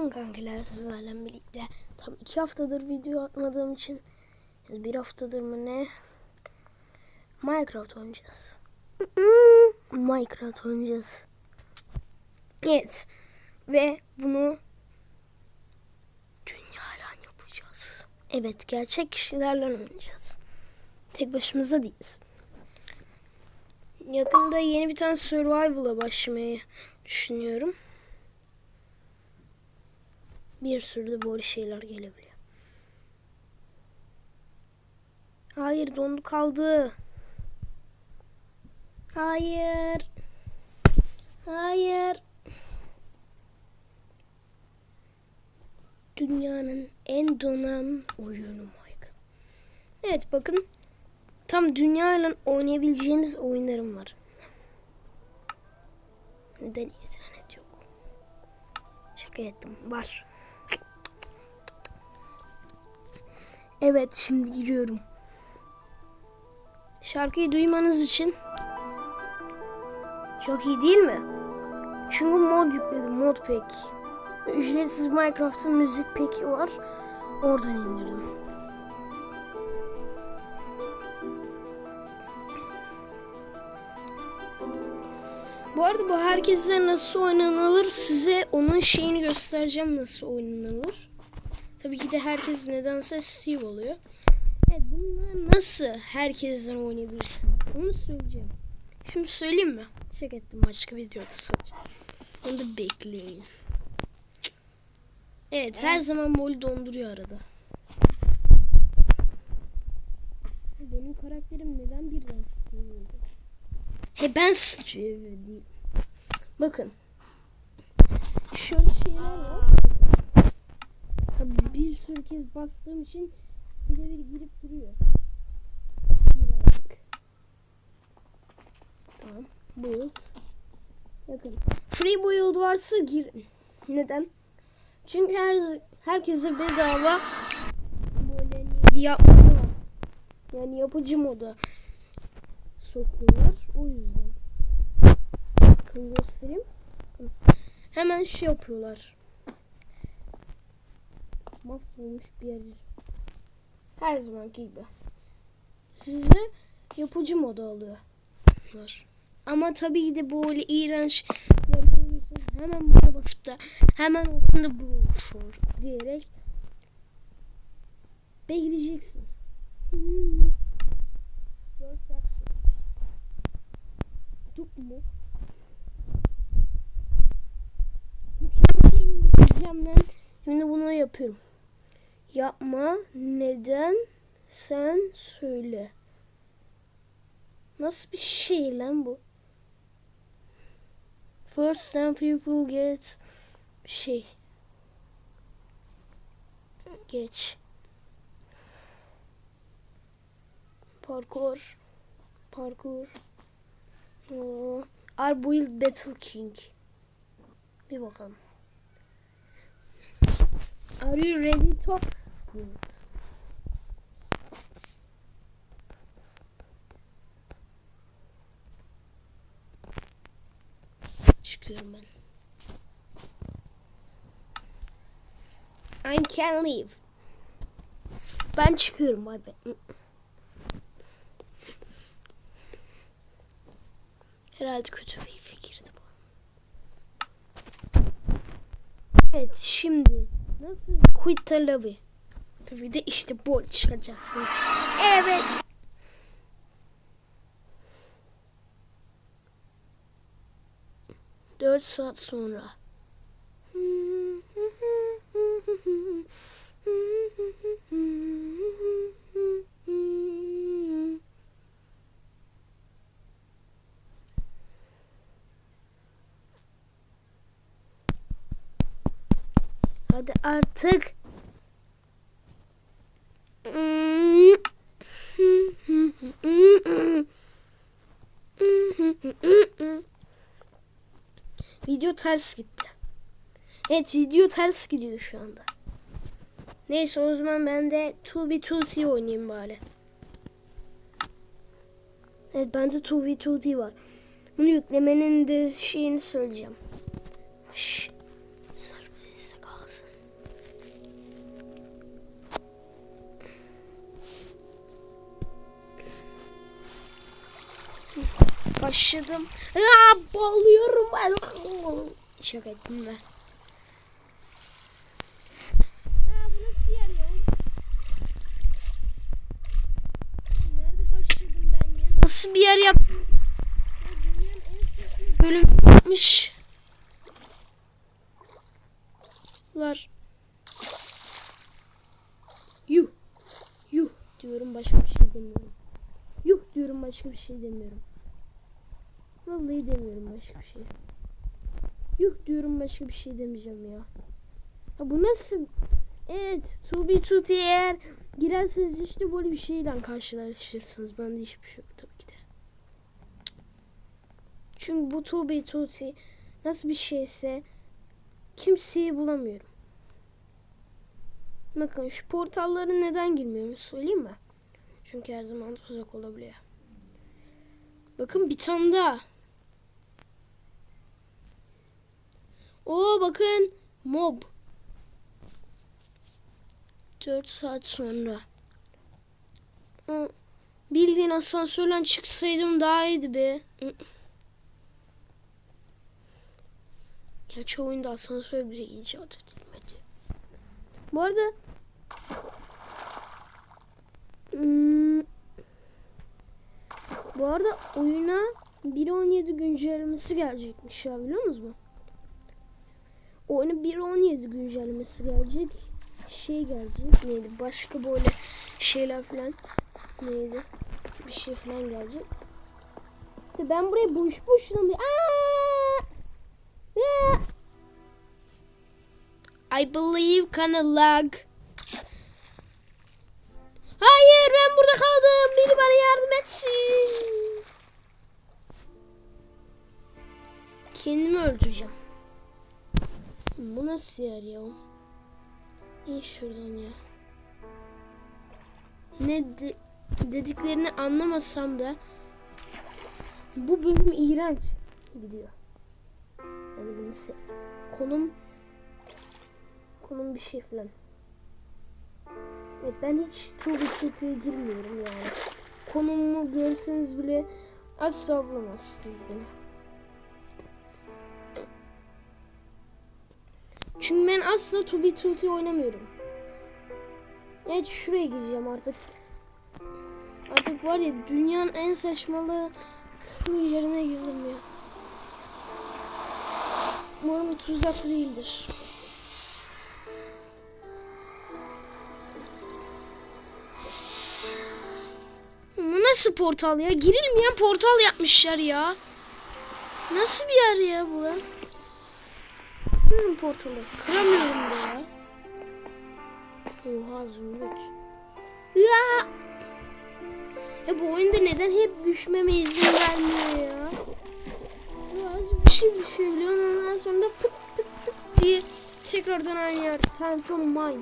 Bugün kankiler sizlerle birlikte tam iki haftadır video atmadığım için bir haftadır mı ne Minecraft oynayacağız. Minecraft oynayacağız. Evet. Ve bunu dünyayla yapacağız. Evet gerçek kişilerle oynayacağız. Tek başımıza değiliz. Yakında yeni bir tane survival'a başlamayı düşünüyorum. Bir sürü de böyle şeyler gelebiliyor. Hayır dondu kaldı. Hayır. Hayır. Dünyanın en donan oyunu Minecraft. Evet bakın. Tam dünyayla oynayabileceğimiz oyunlarım var. Neden internet yok? Şaka ettim. Var. Evet şimdi giriyorum. Şarkıyı duymanız için çok iyi değil mi? Çünkü mod yükledim. Mod pack. Ücretsiz Minecraft'ın müzik pack'i var. Oradan indirdim. Bu arada bu herkese nasıl oynanılır size onun şeyini göstereceğim nasıl oynanılır. Tabii ki de herkes nedense Steve oluyor. Evet bunlar nasıl herkesten oynayabilirsin onu söyleyeceğim. Şimdi söyleyeyim mi? Şaka ettim başka videoda söyleyeceğim. Onu da bekleyin. Evet her zaman mol donduruyor arada. Benim karakterim neden birden Steve oldu? He ben Steve değil. Bakın. Şöyle şeyler var. Tabii bir sürü kez bastığım için ikide bir girip duruyor. Gir artık. Tamam. Build. Bakın. Free build varsa girin. Neden? Çünkü her herkese bedava böyle neydi yapma yani yapıcı moda sokuyorlar. O yüzden. Bakın göstereyim. Hemen şey yapıyorlar. Mahvolmuş bir yer. Her zamanki gibi. Size yapıcı moda alıyorlar. Ama tabii ki de böyle iğrenç görüyorsunuz. Hemen buna basıp da hemen altında bu diyerek bekleyeceksiniz. Hmm. 4 saat sonra. Duk mu? Mükemmel İngilizcemden şimdi bunu yapıyorum. Yapma neden sen söyle. Nasıl bir şey lan bu? First time people get şey. Geç. Parkur. Parkur. Oo. Arbuild Battle King. Bir bakalım. Are you ready to build? Çıkıyorum ben. I can leave. Ben çıkıyorum. Bay bay. Herhalde kötü bir fikirdi bu. Evet şimdi nasıl quit the lobby? Tabii de işte bol çıkacaksınız. Evet. Dört saat sonra. Hadi artık. video ters gitti. Evet video ters gidiyor şu anda. Neyse o zaman ben de 2v2t oynayayım bari. Evet bende 2v2t var. Bunu yüklemenin de şeyini söyleyeceğim. Şşş. kalsın. Hı. Başladım. Aa, bağlıyorum ben. Şaka ettim ben. Aa, bu nasıl yer ya? Nerede başladım ben ya? Nasıl bir yer yaptım? Ya dünyanın en saçma bölüm yapmış. Var. Yuh. Yuh diyorum başka bir şey demiyorum. Yuh diyorum başka bir şey demiyorum. Vallahi demiyorum başka bir şey. Yuh diyorum başka bir şey demeyeceğim ya. Ha bu nasıl? Evet, to be tutti eğer girerseniz işte böyle bir şeyle karşılaşırsınız. Bende hiçbir şey yok tabii ki de. Çünkü bu to be tutti nasıl bir şeyse kimseyi bulamıyorum. Bakın şu portallara neden girmiyorum söyleyeyim mi? Çünkü her zaman tuzak olabiliyor. Bakın bir tane daha. Oo bakın mob. 4 saat sonra. Bildiğin asansörden çıksaydım daha iyiydi be. Gerçi oyunda asansör bile icat edilmedi. Bu arada bu arada oyuna 1.17 güncellemesi gelecekmiş ya biliyor musunuz? Oyuna 1.17 güncellemesi gelecek. Şey gelecek neydi? Başka böyle şeyler falan neydi? Bir şey falan gelecek. İşte ben buraya boş boşuna! Aa! I believe kinda lag. Hayır ben burada kaldım. Biri bana yardım etsin. Kendimi öldüreceğim. Bu nasıl yer ya? İyi şuradan ya. Ne de- dediklerini anlamasam da bu bölüm iğrenç gidiyor. Yani bunu. Konum konum bir şey falan. Evet ben hiç Tuğba Tuğ'ya girmiyorum yani. Konumumu görseniz bile asla bulamazsınız beni. Çünkü ben asla Tubi Tuti oynamıyorum. Evet şuraya gireceğim artık. Artık var ya dünyanın en saçmalı yerine girdim ya. Umarım tuzak değildir. Bu nasıl portal ya? Girilmeyen portal yapmışlar ya. Nasıl bir yer ya bura? Kırın portalı. Kıramıyorum da ya. Oha zümrüt. Ya. Ya bu oyunda neden hep düşmeme izin vermiyor ya? Biraz bir şey düşebiliyorum ondan sonra da pıt pıt pıt diye tekrardan aynı yer. To mine.